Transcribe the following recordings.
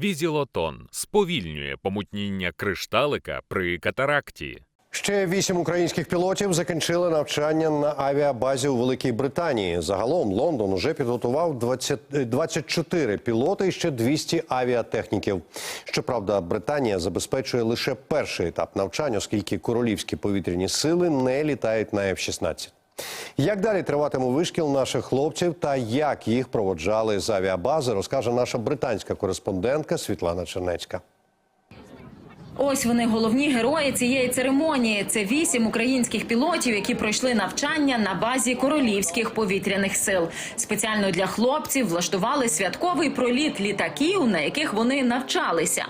Візілотон сповільнює помутніння кришталика при катаракті. Ще вісім українських пілотів закінчили навчання на авіабазі у Великій Британії. Загалом Лондон уже підготував 20, е, 24 пілоти і ще 200 авіатехніків. Щоправда, Британія забезпечує лише перший етап навчань, оскільки королівські повітряні сили не літають на F-16. Як далі триватиме вишкіл наших хлопців та як їх проводжали з авіабази, розкаже наша британська кореспондентка Світлана Чернецька. Ось вони головні герої цієї церемонії. Це вісім українських пілотів, які пройшли навчання на базі королівських повітряних сил. Спеціально для хлопців влаштували святковий проліт літаків, на яких вони навчалися.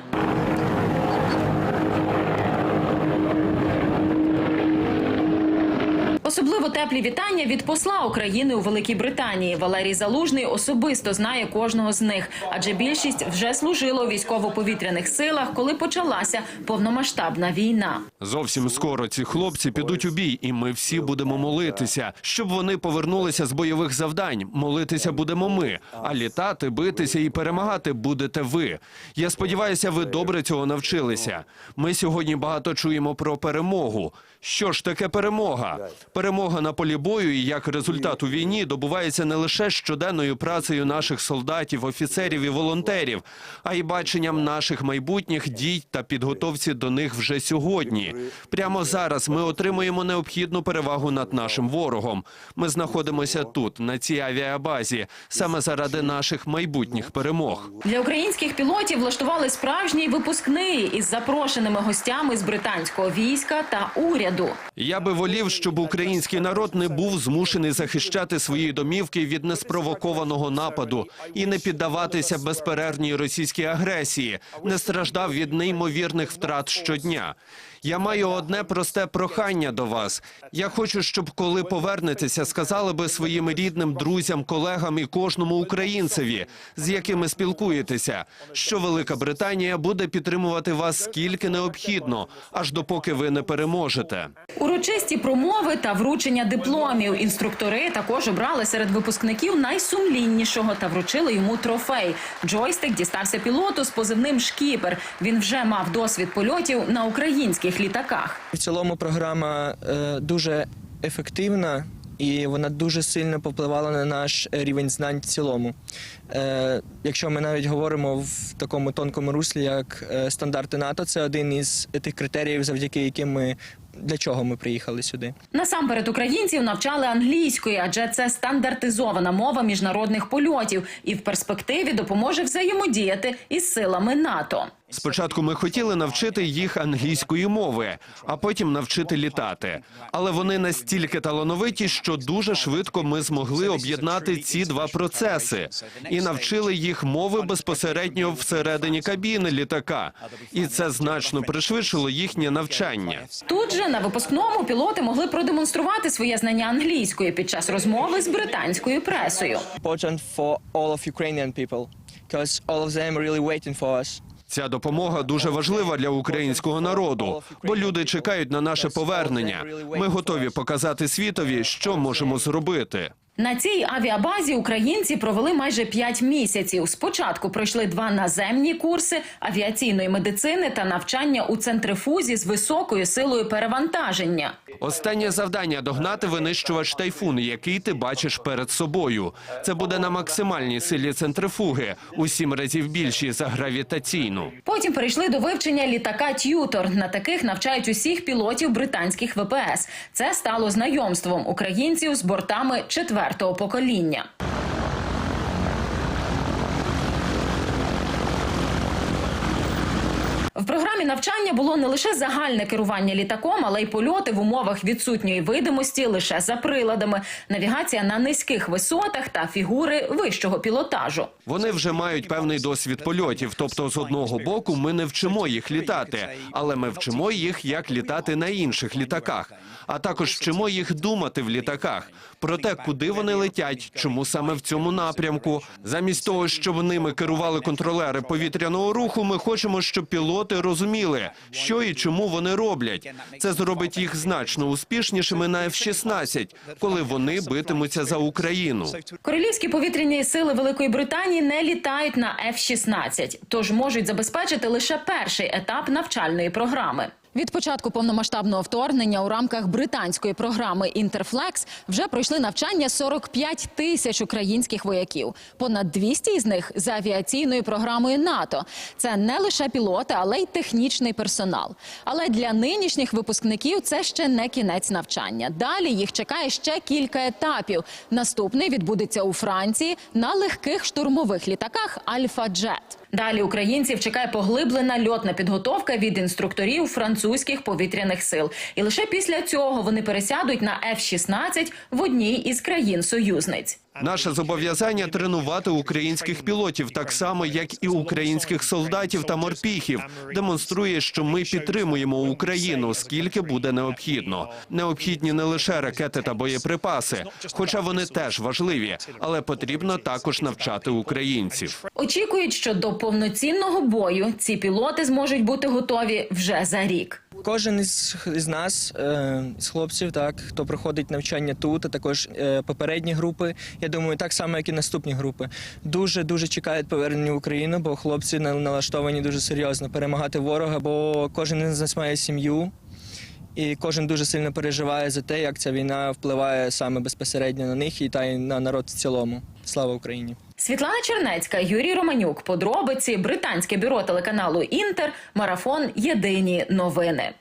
Особливо теплі вітання від посла України у Великій Британії. Валерій Залужний особисто знає кожного з них, адже більшість вже служила у військово-повітряних силах, коли почалася повномасштабна війна. Зовсім скоро ці хлопці підуть у бій, і ми всі будемо молитися, щоб вони повернулися з бойових завдань. Молитися будемо ми, а літати, битися і перемагати будете ви. Я сподіваюся, ви добре цього навчилися. Ми сьогодні багато чуємо про перемогу. Що ж таке перемога? Перемога на полі бою і як результат у війні добувається не лише щоденною працею наших солдатів, офіцерів і волонтерів, а й баченням наших майбутніх дій та підготовці до них вже сьогодні. Прямо зараз ми отримуємо необхідну перевагу над нашим ворогом. Ми знаходимося тут, на цій авіабазі, саме заради наших майбутніх перемог. Для українських пілотів влаштували справжній випускний із запрошеними гостями з британського війська та уряду. Я би волів, щоб український народ не був змушений захищати свої домівки від неспровокованого нападу і не піддаватися безперервній російській агресії, не страждав від неймовірних втрат щодня. Я маю одне просте прохання до вас. Я хочу, щоб коли повернетеся, сказали би своїм рідним, друзям, колегам і кожному українцеві, з якими спілкуєтеся, що Велика Британія буде підтримувати вас скільки необхідно, аж допоки ви не переможете. Урочисті промови та вручення дипломів. Інструктори також обрали серед випускників найсумліннішого та вручили йому трофей. Джойстик дістався пілоту з позивним Шкіпер. Він вже мав досвід польотів на українських літаках. В цілому програма е, дуже ефективна і вона дуже сильно попливала на наш рівень знань в цілому. Е, якщо ми навіть говоримо в такому тонкому руслі, як е, стандарти НАТО, це один із тих критеріїв, завдяки яким ми для чого ми приїхали сюди. Насамперед українців навчали англійської, адже це стандартизована мова міжнародних польотів і в перспективі допоможе взаємодіяти із силами НАТО. Спочатку ми хотіли навчити їх англійської мови, а потім навчити літати. Але вони настільки талановиті, що дуже швидко ми змогли об'єднати ці два процеси і навчили їх мови безпосередньо всередині кабіни літака. І це значно пришвидшило їхнє навчання. Тут же на випускному пілоти могли продемонструвати своє знання англійської під час розмови з британською пресою. Ця допомога дуже важлива для українського народу, бо люди чекають на наше повернення. Ми готові показати світові, що можемо зробити. На цій авіабазі українці провели майже 5 місяців. Спочатку пройшли два наземні курси авіаційної медицини та навчання у центрифузі з високою силою перевантаження. Останнє завдання догнати винищувач тайфун, який ти бачиш перед собою. Це буде на максимальній силі центрифуги, у сім разів більшій за гравітаційну. Потім перейшли до вивчення літака Т'ютор. На таких навчають усіх пілотів британських ВПС. Це стало знайомством українців з бортами четвертого покоління. В програмі навчання було не лише загальне керування літаком, але й польоти в умовах відсутньої видимості лише за приладами, навігація на низьких висотах та фігури вищого пілотажу. Вони вже мають певний досвід польотів. Тобто, з одного боку, ми не вчимо їх літати, але ми вчимо їх, як літати на інших літаках. А також вчимо їх думати в літаках, про те, куди вони летять, чому саме в цьому напрямку. Замість того, щоб ними керували контролери повітряного руху, ми хочемо, щоб пілоти розуміли, що і чому вони роблять. Це зробить їх значно успішнішими на F-16, коли вони битимуться за Україну. Королівські повітряні сили Великої Британії не літають на F-16, тож можуть забезпечити лише перший етап навчальної програми. Від початку повномасштабного вторгнення у рамках британської програми Інтерфлекс вже пройшли навчання 45 тисяч українських вояків. Понад 200 із них за авіаційною програмою НАТО. Це не лише пілоти, але й технічний персонал. Але для нинішніх випускників це ще не кінець навчання. Далі їх чекає ще кілька етапів. Наступний відбудеться у Франції на легких штурмових літаках Альфа Джет. Далі українців чекає поглиблена льотна підготовка від інструкторів французьких повітряних сил. І лише після цього вони пересядуть на F-16 в одній із країн-союзниць. Наше зобов'язання тренувати українських пілотів так само, як і українських солдатів та морпіхів, демонструє, що ми підтримуємо Україну скільки буде необхідно. Необхідні не лише ракети та боєприпаси, хоча вони теж важливі, але потрібно також навчати українців. Очікують, що до повноцінного бою ці пілоти зможуть бути готові вже за рік. Кожен із, із нас, е, з хлопців, так, хто проходить навчання тут, а також е, попередні групи, я думаю, так само, як і наступні групи, дуже дуже чекають повернення в Україну, бо хлопці на- налаштовані дуже серйозно перемагати ворога, бо кожен із нас має сім'ю. І кожен дуже сильно переживає за те, як ця війна впливає саме безпосередньо на них і та й на народ в цілому. Слава Україні! Світлана Чернецька, Юрій Романюк. Подробиці британське бюро телеканалу Інтер. Марафон. Єдині новини.